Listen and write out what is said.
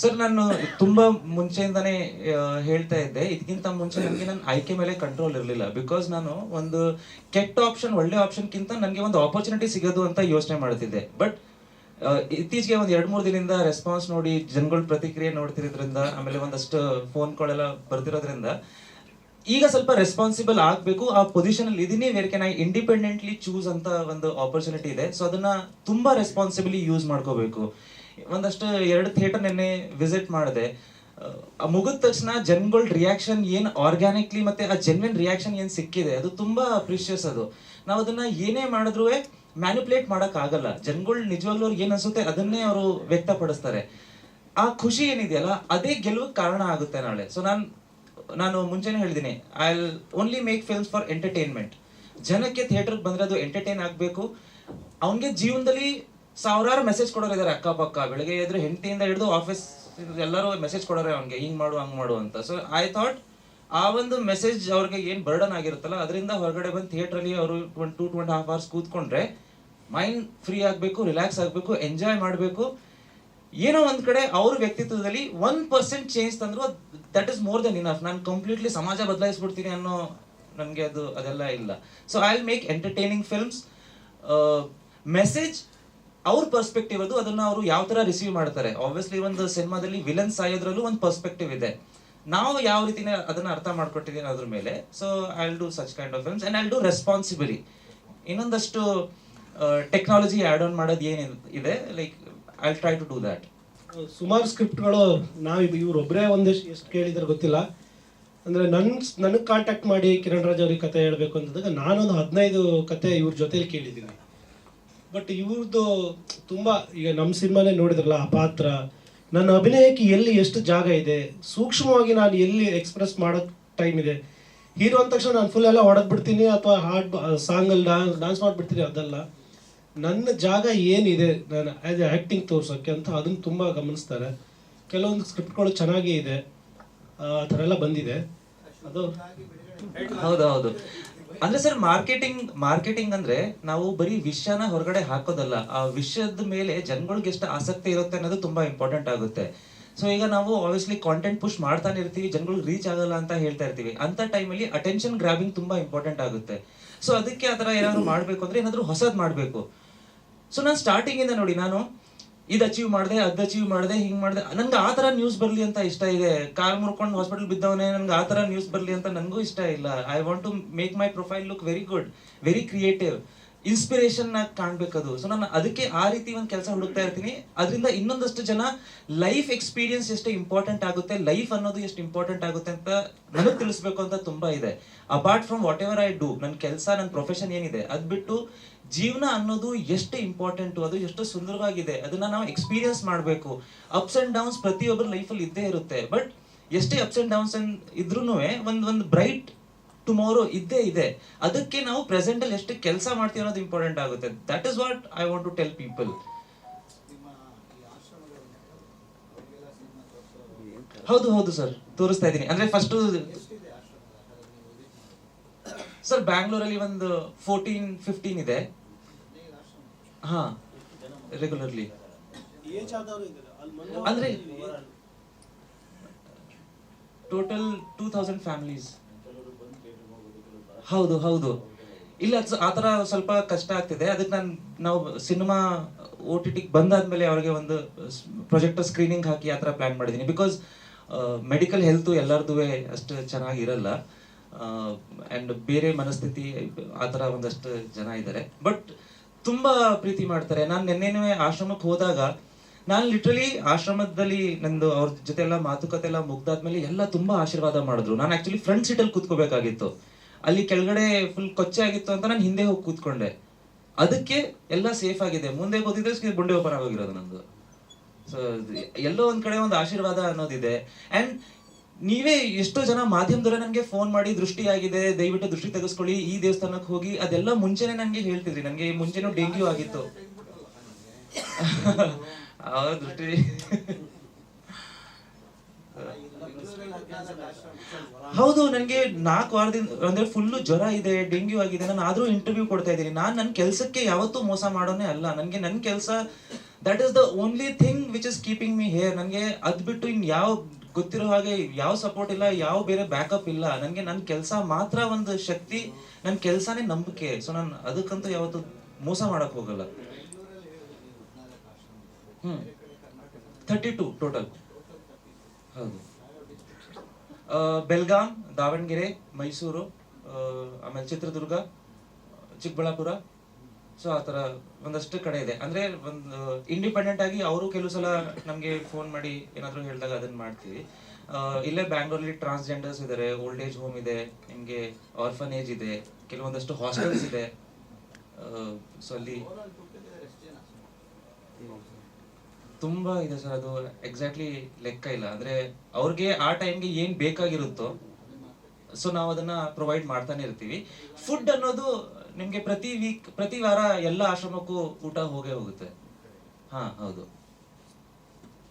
Sir, ನಾನು ತುಂಬಾ ಮುಂಚೆಯಿಂದಾನೇ ಹೇಳ್ತಾ ಇದ್ದೆ. ಇದಕ್ಕಿಂತ ಮುಂಚೆ ನನಗೆ ನನ್ನ ಆಯ್ಕೆ ಮೇಲೆ ಕಂಟ್ರೋಲ್ ಇರಲಿಲ್ಲ. ಬಿಕಾಸ್ ನಾನು ಒಂದು ಕೆಟ್ಟ ಆಪ್ಷನ್ ಒಳ್ಳೆ ಆಪ್ಷನ್ಗಿಂತ ನನಗೆ ಒಂದು ಆಪರ್ಚುನಿಟಿ ಸಿಗೋದು ಅಂತ ಯೋಚನೆ ಮಾಡ್ತಿದ್ದೆ. ಬಟ್ ಇತ್ತೀಚೆಗೆ ಒಂದು ಎರಡು ಮೂರು ದಿನದಿಂದ ರೆಸ್ಪಾನ್ಸ್ ನೋಡಿ, ಜನಗಳ ಪ್ರತಿಕ್ರಿಯೆ ನೋಡ್ತಿರೋದ್ರಿಂದ, ಆಮೇಲೆ ಒಂದಷ್ಟು ಫೋನ್ ಗಳೆಲ್ಲ ಬರ್ತಿರೋದ್ರಿಂದ, ಈಗ ಸ್ವಲ್ಪ ರೆಸ್ಪಾನ್ಸಿಬಲ್ ಆಗಬೇಕು. ಆ ಪೊಸಿಷನ್ ಅಲ್ಲಿ ಇದೀನಿ where can I independently choose ಅಂತ ಒಂದು ಆಪರ್ಚುನಿಟಿ ಇದೆ. ಸೊ ಅದನ್ನ ತುಂಬಾ ರೆಸ್ಪಾನ್ಸಿಬಲಿ ಯೂಸ್ ಮಾಡ್ಕೋಬೇಕು. ಒಂದಷ್ಟು ಎರಡು ಥಿಯೇಟರ್ ನಿನ್ನೆ ವಿಸಿಟ್ ಮಾಡಿದೆ. ಮುಗಿದ ತಕ್ಷಣ ಜನಗಳ ರಿಯಾಕ್ಷನ್ ಏನು ಆರ್ಗ್ಯಾನಿಕ್ಲಿ ಮತ್ತೆ ಆ ಜೆನ್ವಿನ್ ರಿಯಾಕ್ಷನ್ ಏನು ಸಿಕ್ಕಿದೆ, ಅದು ತುಂಬಾ ಪ್ರಿಷಿಯಸ್ ಅದು. ನಾವು ಅದನ್ನ ಏನೇ ಮಾಡಿದ್ರು ಮ್ಯಾನಿಪುಲೇಟ್ ಮಾಡಕ್ ಆಗಲ್ಲ. ಜನಗಳು ನಿಜವಾಗ್ಲೂ ಅವ್ರಿಗೆ ಏನ್ ಅನ್ಸುತ್ತೆ ಅದನ್ನೇ ಅವರು ವ್ಯಕ್ತಪಡಿಸ್ತಾರೆ. ಆ ಖುಷಿ ಏನಿದೆಯಲ್ಲ ಅದೇ ಗೆಲುವಿಗೆ ಕಾರಣ ಆಗುತ್ತೆ ನಾಳೆ. ಸೊ ನಾನು ನಾನು ಮುಂಚೆನೆ ಹೇಳಿದ್ದೀನಿ I only make films for entertainment ಜನಕ್ಕೆ ಥಿಯೇಟರ್ ಬಂದ್ರೆ ಅದು ಎಂಟರ್ಟೈನ್ ಆಗಬೇಕು. ಅವನಿಗೆ ಜೀವನದಲ್ಲಿ ಸಾವಿರಾರು ಮೆಸೇಜ್ ಕೊಡೋರು ಇದಾರೆ ಅಕ್ಕಪಕ್ಕ. ಬೆಳಗ್ಗೆ ಎದ್ರೆ ಹೆಂಡತಿಯಿಂದ ಹಿಡಿದು ಆಫೀಸ್ ಎಲ್ಲರೂ ಮೆಸೇಜ್ ಕೊಡೋರೆ ಅವ್ನಿಗೆ. ಹಿಂಗೆ ಮಾಡು, ಹಂಗ್ ಮಾಡು ಅಂತ. ಸೊ ಐ ಥಾಟ್ ಆ ಒಂದು ಮೆಸೇಜ್ ಅವ್ರಿಗೆ ಏನು ಬರ್ಡನ್ ಆಗಿರುತ್ತಲ್ಲ, ಅದರಿಂದ ಹೊರಗಡೆ ಬಂದು ಥಿಯೇಟರ್ ಅಲ್ಲಿ ಅವರು one to two and half hours ಕೂತ್ಕೊಂಡ್ರೆ ಮೈಂಡ್ ಫ್ರೀ ಆಗಬೇಕು ರಿಲ್ಯಾಕ್ಸ್ ಆಗಬೇಕು ಎಂಜಾಯ್ ಮಾಡಬೇಕು. ಏನೋ ಒಂದು ಕಡೆ ಅವ್ರ ವ್ಯಕ್ತಿತ್ವದಲ್ಲಿ ಒನ್ ಪರ್ಸೆಂಟ್ ಚೇಂಜ್ ತಂದ್ರು that is more than enough ನಾನು ಕಂಪ್ಲೀಟ್ಲಿ ಸಮಾಜ ಬದಲಾಯಿಸ್ಬಿಡ್ತೀನಿ ಅನ್ನೋ ನನಗೆ ಅದು, ಅದೆಲ್ಲ ಇಲ್ಲ. So I will make entertaining films message ಅವ್ರ ಪರ್ಸ್ಪೆಕ್ಟಿವ್ ಅದು ಅದನ್ನ ಅವರು ಯಾವ ತರ ರಿಸೀವ್ ಮಾಡ್ತಾರೆ. ಆಬ್ವಿಯಸ್ಲಿ ಒಂದು ಸಿನಿಮಾದಲ್ಲಿ ವಿಲನ್ ಸಾಯೋದ್ರಲ್ಲೂ ಒಂದು ಪರ್ಸ್ಪೆಕ್ಟಿವ್ ಇದೆ. ನಾವು ಯಾವ ರೀತಿ ಅದನ್ನ ಅರ್ಥ ಮಾಡ್ಕೊಟ್ಟಿದ್ದೀನಿ ಅದ್ರ ಮೇಲೆ so I will do such kind of films and I do responsibly ಇನ್ನೊಂದಷ್ಟು ಟೆಕ್ನಾಲಜಿ ಆಡ್ ಆನ್ ಮಾಡೋದು ಏನು ಇದೆ like I try to do that ಸುಮಾರು ಸ್ಕ್ರಿಪ್ಟ್ಗಳು ನಾವು ಇವ್ರೊಬ್ಬರೇ ಒಂದಿಷ್ಟು ಎಷ್ಟು ಕೇಳಿದ್ರೆ ಗೊತ್ತಿಲ್ಲ. ಅಂದರೆ ನನ್ನ ನನಗೆ ಕಾಂಟ್ಯಾಕ್ಟ್ ಮಾಡಿ ಕಿರಣ್ ರಾಜ್ ಅವ್ರಿಗೆ ಕತೆ ಹೇಳಬೇಕು ಅಂತಂದಾಗ ನಾನೊಂದು ಹದಿನೈದು ಕತೆ ಇವ್ರ ಜೊತೆಲಿ ಕೇಳಿದ್ದೀನಿ. ಬಟ್ ಇವ್ರದ್ದು ತುಂಬ, ಈಗ ನಮ್ಮ ಸಿನಿಮಾನೇ ನೋಡಿದ್ರಲ್ಲ ಆ ಪಾತ್ರ. ನನ್ನ ಅಭಿನಯಕ್ಕೆ ಎಲ್ಲಿ ಎಷ್ಟು ಜಾಗ ಇದೆ? ಸೂಕ್ಷ್ಮವಾಗಿ ನಾನು ಎಲ್ಲಿ ಎಕ್ಸ್ಪ್ರೆಸ್ ಮಾಡೋ ಟೈಮ್ ಇದೆ? ಹೀರೋ ಅಂದ ತಕ್ಷಣ ನಾನು ಫುಲ್ ಎಲ್ಲ ಹೊಡೆದ್ಬಿಡ್ತೀನಿ ಅಥವಾ ಹಾಡ್ ಸಾಂಗಲ್ಲಿ ಡಾನ್ಸ್ ಡಾನ್ಸ್ ಮಾಡಿಬಿಡ್ತೀನಿ ಅದಲ್ಲ. ನನ್ನ ಜಾಗ ಏನಿದೆ? ನಾನು ಆ್ಯಸ್ ಎ ಆ್ಯಕ್ಟಿಂಗ್ ತೋರ್ಸೋಕ್ಕೆ ಅಂತ ಅದನ್ನು ತುಂಬ ಗಮನಿಸ್ತಾರೆ. ಕೆಲವೊಂದು ಸ್ಕ್ರಿಪ್ಟ್ಗಳು ಚೆನ್ನಾಗೇ ಇದೆ. ಆ ಥರ ಎಲ್ಲ ಬಂದಿದೆ. ಅದು ಹೌದು ಹೌದು. ಅಂದ್ರೆ ಸರ್, ಮಾರ್ಕೆಟಿಂಗ್ ಮಾರ್ಕೆಟಿಂಗ್ ಅಂದ್ರೆ ನಾವು ಬರೀ ವಿಷಯನ ಹೊರಗಡೆ ಹಾಕೋದಲ್ಲ, ಆ ವಿಷಯದ ಮೇಲೆ ಜನಗಳಿಗೆ ಎಷ್ಟು ಆಸಕ್ತಿ ಇರುತ್ತೆ ಅನ್ನೋದು ತುಂಬಾ ಇಂಪಾರ್ಟೆಂಟ್ ಆಗುತ್ತೆ. ಸೊ ಈಗ ನಾವು ಆಬ್ವಿಯಸ್ಲಿ ಕಾಂಟೆಂಟ್ ಪುಷ್ ಮಾಡ್ತಾನೆ ಇರ್ತೀವಿ ಜನಗಳಿಗೆ ರೀಚ್ ಆಗಲ್ಲ ಅಂತ ಹೇಳ್ತಾ ಇರ್ತೀವಿ. ಅಂತ ಟೈಮಲ್ಲಿ ಅಟೆನ್ಷನ್ ಗ್ರಾಬಿಂಗ್ ತುಂಬಾ ಇಂಪಾರ್ಟೆಂಟ್ ಆಗುತ್ತೆ. ಸೊ ಅದಕ್ಕೆ ಆ ಥರ ಏನಾದ್ರು ಮಾಡಬೇಕು ಅಂದ್ರೆ ಏನಾದರೂ ಹೊಸದು ಮಾಡಬೇಕು. ಸೊ ನಾನು ಸ್ಟಾರ್ಟಿಂಗ್ ಇಂದ ನೋಡಿ, ನಾನು ಇದು ಅಚೀವ್ ಮಾಡಿದೆ, ಅದ್ ಅಚೀವ್ ಮಾಡಿದೆ, ಹಿಂಗ್ ಮಾಡಿದೆ. ನಂಗೆ ಆ ತರ ನ್ಯೂಸ್ ಬರ್ಲಿ ಅಂತ ಇಷ್ಟ ಇದೆ. ಕಾಲ್ ಮುರ್ಕೊಂಡು ಹಾಸ್ಪಿಟಲ್ ಬಿದ್ದವನೇ ನಂಗೆ ಆ ತರ ನ್ಯೂಸ್ ಬರ್ಲಿ ಅಂತ ನನಗೂ ಇಷ್ಟ ಇಲ್ಲ. I want to make my profile look very good very creative inspiration ಕಾಣ್ಬೇಕದು. So ನಾನು ಅದಕ್ಕೆ ಆ ರೀತಿ ಒಂದು ಕೆಲಸ ಹುಡುಕ್ತಾ ಇರ್ತೀನಿ. ಅದರಿಂದ ಇನ್ನೊಂದಷ್ಟು ಜನ ಲೈಫ್ ಎಕ್ಸ್ಪೀರಿಯನ್ಸ್ ಎಷ್ಟು ಇಂಪಾರ್ಟೆಂಟ್ ಆಗುತ್ತೆ ಲೈಫ್ ಅನ್ನೋದು ಎಷ್ಟು ಇಂಪಾರ್ಟೆಂಟ್ ಆಗುತ್ತೆ ಅಂತ ನನಗೆ ತಿಳಿಸ್ಬೇಕು ಅಂತ ತುಂಬಾ ಇದೆ. Apart from whatever I do ನನ್ನ ಕೆಲಸ ನನ್ನ ಪ್ರೊಫೆಷನ್ ಏನಿದೆ, ಅದ್ ಬಿಟ್ಟು ಜೀವನ ಅನ್ನೋದು ಎಷ್ಟು ಇಂಪಾರ್ಟೆಂಟ್ ಅದು ಎಷ್ಟು ಸುಂದರವಾಗಿದೆ, ಅದನ್ನ ನಾವು ಎಕ್ಸ್ಪೀರಿಯನ್ಸ್ ಮಾಡಬೇಕು. ಅಪ್ಸ್ ಅಂಡ್ ಡೌನ್ಸ್ ಪ್ರತಿಯೊಬ್ಬರ ಲೈಫಲ್ಲಿ ಇದ್ದೇ ಇರುತ್ತೆ. ಬಟ್ ಎಷ್ಟೇ ಅಪ್ಸ್ ಅಂಡ್ ಡೌನ್ಸ್ ಇದ್ರೂ ಒಂದು ಒಂದು ಬ್ರೈಟ್ ಟುಮಾರೋ ಇದ್ದೇ ಇದೆ. ಅದಕ್ಕೆ ನಾವು ಪ್ರೆಸೆಂಟ್ ಅಲ್ಲಿ ಎಷ್ಟು ಕೆಲಸ ಮಾಡ್ತೀವಿ ಅನ್ನೋದು ಇಂಪಾರ್ಟೆಂಟ್ ಆಗುತ್ತೆ. That is what I want to tell people ಹೌದು ಹೌದು ಸರ್ ತೋರಿಸ್ತಾ ಇದ್ದೀನಿ. ಅಂದ್ರೆ ಫಸ್ಟ್ ಸರ್ ಬ್ಯಾಂಗ್ಳೂರಲ್ಲಿ ಒಂದು ಫೋರ್ಟೀನ್ ಫಿಫ್ಟೀನ್ ಇದೆ. ಹಾ ರೆಗ್ಯುಲರ್ಲಿ ಅಂದ್ರೆ ಟೋಟಲ್ ಟೂ ತೌಸಂಡ್ ಫ್ಯಾಮಿಲೀಸ್ ಹೌದು ಹೌದು. ಇಲ್ಲ ಆತರ ಸ್ವಲ್ಪ ಕಷ್ಟ ಆಗ್ತಿದೆ. ಅದಕ್ಕೆ ನಾನು, ನಾವು ಸಿನಿಮಾ ಓ ಟಿ ಟಿಗೆ ಬಂದಾದ್ಮೇಲೆ ಅವ್ರಿಗೆ ಒಂದು ಪ್ರೊಜೆಕ್ಟರ್ ಸ್ಕ್ರೀನಿಂಗ್ ಹಾಕಿ ಆ ಥರ ಪ್ಲಾನ್ ಮಾಡಿದ್ದೀನಿ. ಬಿಕಾಸ್ ಮೆಡಿಕಲ್ ಹೆಲ್ತು ಎಲ್ಲರದು ಅಷ್ಟು ಚೆನ್ನಾಗಿರಲ್ಲ ಆ್ಯಂಡ್ ಬೇರೆ ಮನಸ್ಥಿತಿ, ಆ ಥರ ಒಂದಷ್ಟು ಜನ ಇದ್ದಾರೆ. ಬಟ್ ತುಂಬಾ ಪ್ರೀತಿ ಮಾಡ್ತಾರೆ. ನಾನು ನಿನ್ನೆನೇ ಆಶ್ರಮಕ್ಕೆ ಹೋದಾಗ ನಾನು ಲಿಟ್ರಲಿ ಆಶ್ರಮದಲ್ಲಿ ನಂದು ಅವ್ರ ಜೊತೆ ಎಲ್ಲ ಮಾತುಕತೆ ಎಲ್ಲ ಮುಗ್ದಾದ್ಮೇಲೆ ಎಲ್ಲ ತುಂಬಾ ಆಶೀರ್ವಾದ ಮಾಡಿದ್ರು. ನಾನು ಆಕ್ಚುಲಿ ಫ್ರಂಟ್ ಸೀಟಲ್ಲಿ ಕೂತ್ಕೋಬೇಕಾಗಿತ್ತು. ಅಲ್ಲಿ ಕೆಳಗಡೆ ಫುಲ್ ಕೊಚ್ಚೆ ಆಗಿತ್ತು ಅಂತ ನಾನು ಹಿಂದೆ ಹೋಗಿ ಕೂತ್ಕೊಂಡೆ. ಅದಕ್ಕೆ ಎಲ್ಲ ಸೇಫ್ ಆಗಿದೆ. ಮುಂದೆ ಗೊತ್ತಿದ್ರೆ ಗುಂಡೆ ಓಪನ್ ಆಗೋಗಿರೋದು ನಂದು. ಸೊ ಎಲ್ಲೋ ಒಂದ್ ಕಡೆ ಒಂದು ಆಶೀರ್ವಾದ ಅನ್ನೋದಿದೆ. ಅಂಡ್ ನೀವೇ ಎಷ್ಟೋ ಜನ ಮಾಧ್ಯಮದವರೇ ನನಗೆ ಫೋನ್ ಮಾಡಿ ದೃಷ್ಟಿ ಆಗಿದೆ ದಯವಿಟ್ಟು ದೃಷ್ಟಿ ತೆಗೆಸ್ಕೊಳ್ಳಿ, ಈ ದೇವಸ್ಥಾನಕ್ಕೆ ಹೋಗಿ ಅದೆಲ್ಲ ಮುಂಚೆನೆ ನನಗೆ ಹೇಳ್ತಿದ್ರಿ. ನನಗೆ ಮುಂಚೆನೂ ಡೆಂಗ್ಯೂ ಆಗಿತ್ತು. ದೃಷ್ಟಿ. ಹೌದು ನನಗೆ ನಾಲ್ಕು ವಾರದಿಂದ, ಅಂದ್ರೆ ಫುಲ್ಲು ಜ್ವರ ಇದೆ, ಡೆಂಗ್ಯೂ ಆಗಿದೆ, ನಾನು ಆದ್ರೂ ಇಂಟರ್ವ್ಯೂ ಕೊಡ್ತಾ ಇದ್ದೀನಿ. ನಾನು ನನ್ನ ಕೆಲಸಕ್ಕೆ ಯಾವತ್ತೂ ಮೋಸ ಮಾಡೋನೇ ಅಲ್ಲ. ನನಗೆ ನನ್ನ ಕೆಲಸ that is the only thing which is keeping me here ನನಗೆ ಅದು ಬಿಟ್ಟು ಇನ್ ಯಾವ ಗೊತ್ತಿರೋ ಹಾಗೆ ಯಾವ ಸಪೋರ್ಟ್ ಇಲ್ಲ, ಯಾವ ಬೇರೆ ಬ್ಯಾಕಪ್ ಇಲ್ಲ ನನಗೆ ನನ್ನ ಕೆಲಸ ಮಾತ್ರ ಒಂದು ಶಕ್ತಿ ನನ್ನ ಕೆಲಸನೇ ನಂಬಿಕೆ. ಸೊ ನಾನು ಅದಕ್ಕಂತೂ ಯಾವತ್ತು ಮೋಸ ಮಾಡಕ್ ಹೋಗಲ್ಲ. ಹ್ಮ್. ಥರ್ಟಿ ಟು ಟೋಟಲ್ ಹೌದು. ಬೆಲ್ಗಾಮ್ ಬೆಲ್ಗಾಂ, ದಾವಣಗೆರೆ, ಮೈಸೂರು ಆಮೇಲೆ ಚಿತ್ರದುರ್ಗ, ಚಿಕ್ಕಬಳ್ಳಾಪುರ ಸೊ ಆ ಒಂದಷ್ಟು ಕಡೆ ಇದೆ. ಅಂದ್ರೆ ಒಂದು ಇಂಡಿಪೆಂಡೆಂಟ್ ಆಗಿ ಅವರು ಕೆಲವು ಸಲ ನಮಗೆ ಫೋನ್ ಮಾಡಿ ಏನಾದರೂ ಹೇಳಿದಾಗ ಅದನ್ನ ಮಾಡ್ತೀವಿ. ಇಲ್ಲೇ ಬ್ಯಾಂಗ್ಳೂರಲ್ಲಿ ಟ್ರಾನ್ಸ್ಜೆಂಡರ್ಸ್ ಇದ್ದಾರೆ ಓಲ್ಡ್ ಏಜ್ ಹೋಮ್ ಇದೆ, ನಿಮಗೆ ಆರ್ಫನೇಜ್ ಇದೆ ಕೆಲವೊಂದಷ್ಟು ಹಾಸ್ಟೆಲ್ಸ್ ಇದೆ. ಸೊ ಅಲ್ಲಿ ತುಂಬಾ ಇದೆ ಸರ್, ಅದು ಎಕ್ಸಾಕ್ಟ್ಲಿ ಲೆಕ್ಕ ಇಲ್ಲ. ಅಂದ್ರೆ ಅವ್ರಿಗೆ ಆ ಟೈಮ್ಗೆ ಏನ್ ಬೇಕಾಗಿರುತ್ತೋ ಸೊ ನಾವು ಅದನ್ನ ಪ್ರೊವೈಡ್ ಮಾಡ್ತಾನೆ ಇರ್ತೀವಿ. ಫುಡ್ ಅನ್ನೋದು ನಿಮ್ಗೆ ಪ್ರತಿ ವೀಕ್ ಪ್ರತಿ ವಾರ ಎಲ್ಲ ಆಶ್ರಮಕ್ಕೂ ಊಟ ಹೋಗೇ ಹೋಗುತ್ತೆ. ಹಾ, ಹೌದು.